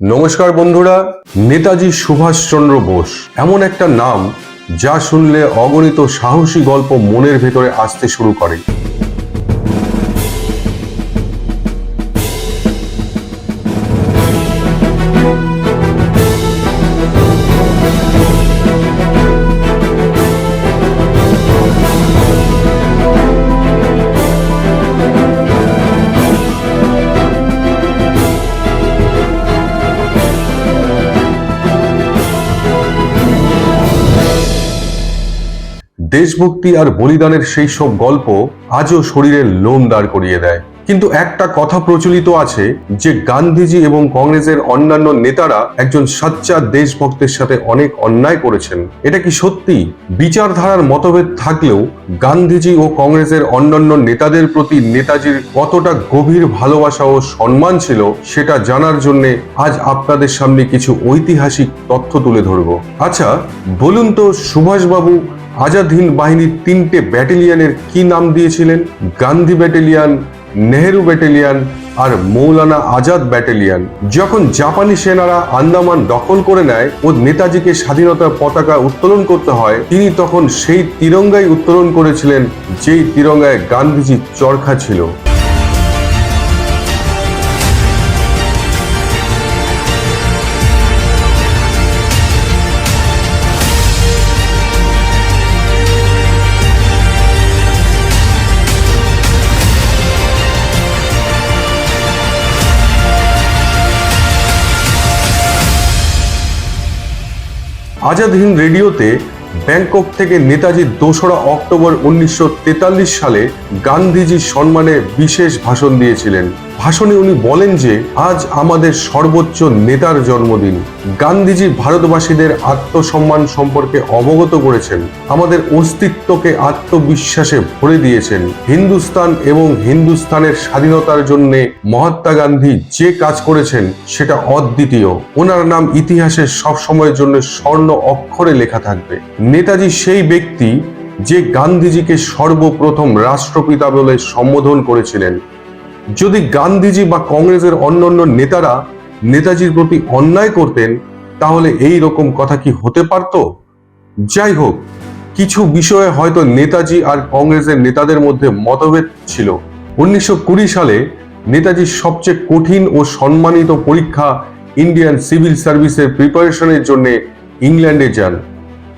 নমস্কার বন্ধুরা, নেতাজি সুভাষচন্দ্র বোস। এমন একটা নাম যা শুনলে অগণিত সাহসী গল্প মনের ভেতরে আসতে শুরু করে। দেশভক্তি আর বলিদানের সেই সব গল্প আজও শরীরের লোম দাঁড় করিয়ে দেয়। কিন্তু একটা কথা প্রচলিত আছে যে গান্ধীজি এবং কংগ্রেসের অন্যান্য নেতারা একজন সাচ্চা দেশভক্তের সাথে অনেক অন্যায় করেছেন। এটা কি সত্যি? বিচারধারার মতভেদ থাকলেও গান্ধীজি ও কংগ্রেসের অন্যান্য নেতাদের প্রতি নেতাজির কতটা গভীর ভালোবাসা ও সম্মান ছিল সেটা জানার জন্য আজ আপনাদের সামনে কিছু ঐতিহাসিক তথ্য তুলে ধরব। আচ্ছা বলুন তো সুভাষবাবু আজাদ হিন্দ বাহিনীর তিনটে ব্যাটালিয়ানের কি নাম দিয়েছিলেন? গান্ধী ব্যাটেলিয়ান, নেহেরু ব্যাটেলিয়ান আর মৌলানা আজাদ ব্যাটেলিয়ান। যখন জাপানি সেনারা আন্দামান দখল করে নেয় ও নেতাজিকে স্বাধীনতার পতাকা উত্তোলন করতে হয়, তিনি তখন সেই তিরঙ্গাই উত্তোলন করেছিলেন, যেই তিরঙ্গায় গান্ধীজির চরখা ছিল। আজাদ হিন্দ রেডিওতে ব্যাংকক থেকে নেতাজি দোসরা অক্টোবর উনিশশো তেতাল্লিশ সালে গান্ধীজির সম্মানে বিশেষ ভাষণ দিয়েছিলেন। ভাষণে উনি বলেন যে, আজ আমাদের সর্বোচ্চ নেতার জন্মদিন। গান্ধীজি ভারতবাসীদের আত্মসম্মান সম্পর্কে অবগত করেছেন। আমাদের অস্তিত্বকে আত্মবিশ্বাসে ভরে দিয়েছেন। হিন্দুস্তান এবং হিন্দুস্তানের স্বাধীনতার জন্য মহাত্মা গান্ধী যে কাজ করেছেন, সেটা অদ্বিতীয়। ওনার নাম ইতিহাসে সব সময়ের জন্য স্বর্ণ অক্ষরে লেখা থাকবে। নেতাজি সেই ব্যক্তি যে গান্ধীজিকে সর্বপ্রথম রাষ্ট্রপিতা বলে সম্বোধন করেছিলেন। যদি গান্ধীজি বা কংগ্রেসের অন্যান্য নেতারা নেতাজির প্রতি অন্যায় করতেন, তাহলে এই রকম কথা কি হতে পারত? যাই হোক, কিছু বিষয়ে হয়তো নেতাজি আর কংগ্রেসের নেতাদের মধ্যে মতভেদ ছিল। উনিশশো কুড়ি সালে নেতাজির সবচেয়ে কঠিন ও সম্মানিত পরীক্ষা ইন্ডিয়ান সিভিল সার্ভিসের প্রিপারেশনের জন্য ইংল্যান্ডে যান।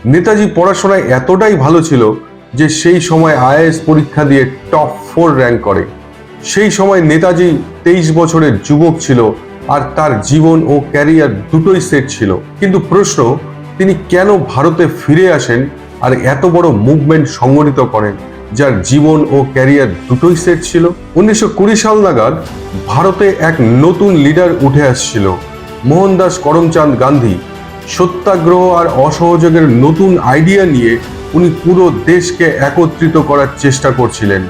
নেতাজি পড়াশোনায় এতটাই ভালো ছিল যে সেই সময় আইএএস পরীক্ষা দিয়ে টপ ফোর র্যাঙ্ক করে। সেই সময় নেতাজি তেইশ বছরের যুবক ছিল আর তার জীবন ও ক্যারিয়ার দুটোই সেট ছিল। কিন্তু প্রশ্ন, তিনি কেন ভারতে ফিরে আসেন আর এত বড় মুভমেন্ট সংগঠিত করেন, যার জীবন ও ক্যারিয়ার দুটোই সেট ছিল? উনিশশো কুড়ি সাল নাগাদ ভারতে এক নতুন লিডার উঠে আসছিল, মোহনদাস করমচাঁদ গান্ধী। সত্যাগ্রহ আর অসহযোগের নতুন আইডিয়া নিয়ে উনি পুরো দেশকে একত্রিত করার চেষ্টা করছিলেন।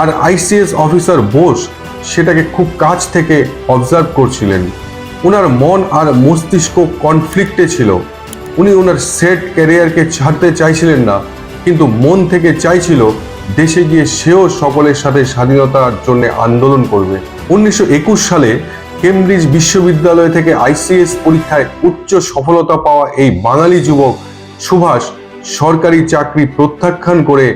আর আইসিএস অফিসার বোস সেটাকে খুব কাছ থেকে অবজার্ভ করছিলেন। ওনার মন আর মস্তিষ্ক কনফ্লিক্টে ছিল। উনি ওনার সেট ক্যারিয়ারকে ছাড়তে চাইছিলেন না, কিন্তু মন থেকে চাইছিল দেশে গিয়ে সেও সকলের সাথে স্বাধীনতার জন্য আন্দোলন করবে। উনিশশো একুশ সালে কেমব্রিজ বিশ্ববিদ্যালয় থেকে আইসিএস পরীক্ষায় উচ্চ সফলতা পাওয়া এই বাঙালি যুবক সুভাষ সরকারি চাকরি প্রত্যাখ্যান করে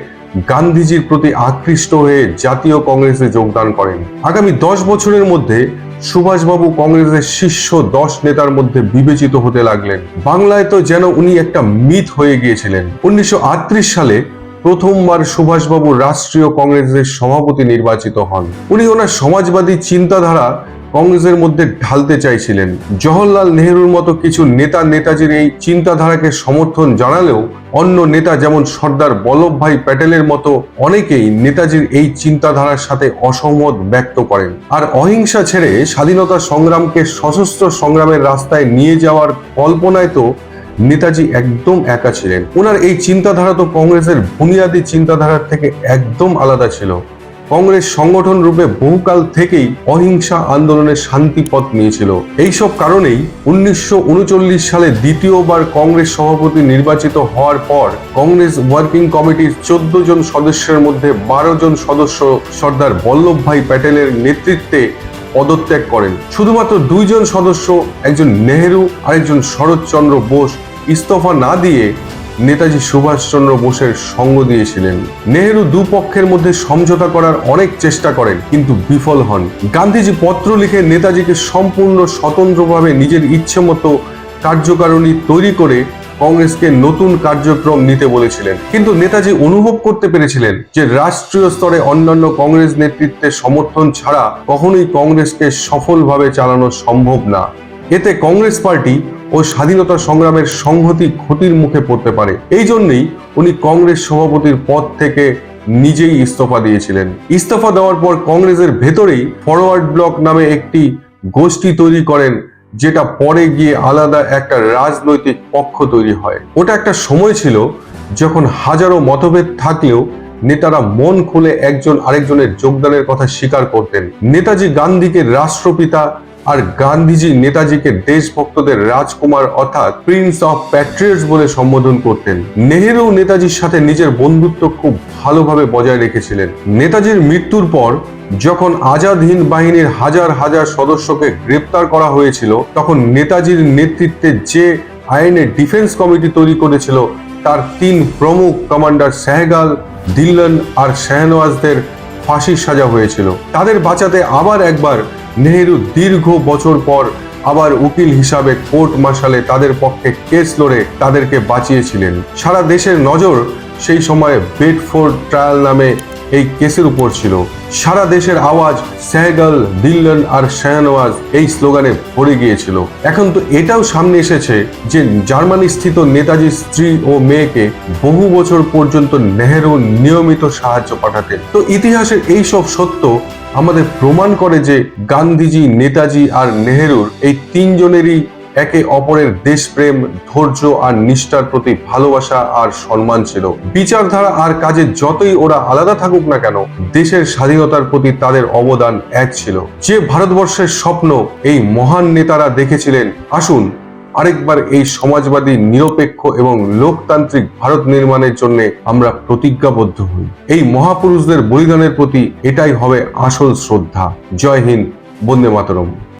গান্ধীজির প্রতি আকৃষ্ট হয়ে জাতীয় কংগ্রেসে যোগদান করেন। আগামী দশ বছরের মধ্যে সুভাষবাবু কংগ্রেসের শীর্ষ দশ নেতার মধ্যে বিবেচিত হতে লাগলেন। বাংলায় তো যেন উনি একটা মিথ হয়ে গিয়েছিলেন। উনিশশো আটত্রিশ সালে প্রথমবার সুভাষবাবু রাষ্ট্রীয় কংগ্রেসের সভাপতি নির্বাচিত হন। উনি ওনার সমাজবাদী চিন্তাধারা কংগ্রেসের মধ্যে ঢালতে চাইছিলেন। জওহরলাল নেহরুর মতো কিছু নেতা নেতাজির এই চিন্তাধারাকে সমর্থন জানালেও অন্য নেতা যেমন সর্দার বল্লভভাই প্যাটেলের মতো অনেকেই নেতাজির এই চিন্তাধারার সাথে অসহমত ব্যক্ত করেন। আর অহিংসা ছেড়ে স্বাধীনতা সংগ্রামকে সশস্ত্র সংগ্রামের রাস্তায় নিয়ে যাওয়ার কল্পনায় তো নেতাজি একদম একা ছিলেন। ওনার এই চিন্তাধারা তো কংগ্রেসের বুনিয়াদী চিন্তাধারার থেকে একদম আলাদা ছিল। কংগ্রেস সংগঠন রূপে বহুকাল থেকেই অহিংসা আন্দোলনের শান্তি পথ নিয়েছিল। এইসব কারণেই উনিশশো উনচল্লিশ সালে দ্বিতীয়বার কংগ্রেস সভাপতি নির্বাচিত হওয়ার পর কংগ্রেস ওয়ার্কিং কমিটির চোদ্দ জন সদস্যের মধ্যে বারো জন সদস্য সর্দার বল্লভভাই প্যাটেলের নেতৃত্বে পদত্যাগ করেন। শুধুমাত্র দুইজন সদস্য, একজন নেহেরু আরেকজন শরৎচন্দ্র বোস ইস্তফা না দিয়ে নেতাজি সুভাষচন্দ্র বোসের সঙ্গ দিয়েছিলেন। নেহেরু দুপক্ষের মধ্যে সমঝোতা করার অনেক চেষ্টা করেন, কিন্তু বিফল হন। গান্ধীজি পত্র লিখে নেতাজিকে সম্পূর্ণ স্বতন্ত্রভাবে নিজের ইচ্ছে মতো কার্যকারিণী তৈরি করে কংগ্রেসকে নতুন কার্যক্রম নিতে বলেছিলেন। কিন্তু নেতাজি অনুভব করতে পেরেছিলেন যে রাষ্ট্রীয় স্তরে অন্যান্য কংগ্রেস নেতৃত্বের সমর্থন ছাড়া কখনোই কংগ্রেসকে সফলভাবে চালানো সম্ভব না। এতে কংগ্রেস পার্টি ও স্বাধীনতা সংগ্রামের সংহতি ক্ষতির মুখে পড়তে পারে। এই জন্যই উনি কংগ্রেস সভাপতির পদ থেকে নিজেই ইস্তফা দিয়েছিলেন। ইস্তফা দেওয়ার পর কংগ্রেসের ভেতরেই ফরওয়ার্ড ব্লক নামে একটি গোষ্ঠী তৈরি করেন, যেটা পরে গিয়ে আলাদা একটা রাজনৈতিক পক্ষ তৈরি হয়। ওটা একটা সময় ছিল যখন হাজারো মতভেদ থাকলেও নেতারা মন খুলে একজন আরেকজনের যোগদানের কথা স্বীকার করতেন। নেতাজি গান্ধীকে রাষ্ট্রপিতা আর গান্ধীজি নেতাজিকে দেশভক্তদের রাজকুমার অর্থাৎ প্রিন্স অফ প্যাট্রিয়টস বলে সম্বোধন করতেন। নেহেরু নেতাজির সাথে নিজের বন্ধুত্ব খুব ভালোভাবে বজায় রেখেছিলেন। নেতাজির মৃত্যুর পর যখন আজাদ হিন্দ বাহিনীর হাজার হাজার সদস্যকে গ্রেপ্তার করা হয়েছিল, তখন নেতাজির নেতৃত্বে যে আইনে ডিফেন্স কমিটি তৈরি করেছিল, তার তিন প্রমুখ কমান্ডার সেহগাল, দিল্লন আর শাহনওয়াজদের ফাঁসির সাজা হয়েছিল। তাদের বাঁচাতে আবার একবার নেহেরু দীর্ঘ বছর পর আবার উকিল হিসাবে কোর্ট মার্শালে তাদের পক্ষে কেস লড়ে তাদেরকে বাঁচিয়েছিলেন। সারা দেশের নজর সেই সময় বেডফোর্ড ট্রায়াল নামে এই কেসের উপর ছিল। সারা দেশের আওয়াজ সেহগল দিল্লন আর শাহনওয়াজ এই স্লোগানে ভরে গিয়েছিল। এখন তো এটাও সামনে এসেছে যে জার্মানি স্থিত নেতাজির স্ত্রী ও মেয়েকে বহু বছর পর্যন্ত নেহেরু নিয়মিত সাহায্য পাঠাতেন। তো ইতিহাসের এই সব সত্য আমাদের প্রমাণ করে যে গান্ধীজি, নেতাজি আর নেহেরুর এই তিনজনেরই একে অপরের দেশপ্রেম, ধৈর্য আর নিষ্ঠার প্রতি ভালোবাসা আর সম্মান ছিল। বিচারধারা আর কাজে যতই ওরা আলাদা থাকুক না কেন, দেশের স্বাধীনতার প্রতি তাদের অবদান এক ছিল। যে ভারতবর্ষের স্বপ্ন এই মহান নেতারা দেখেছিলেন, আসুন আরেকবার এই সমাজবাদী, নিরপেক্ষ এবং লোকতান্ত্রিক ভারত নির্মাণের জন্য আমরা প্রতিজ্ঞাবদ্ধ হই। এই মহাপুরুষদের বলিদানের প্রতি এটাই হবে আসল শ্রদ্ধা। জয় হিন্দ, বন্দে মাতরম।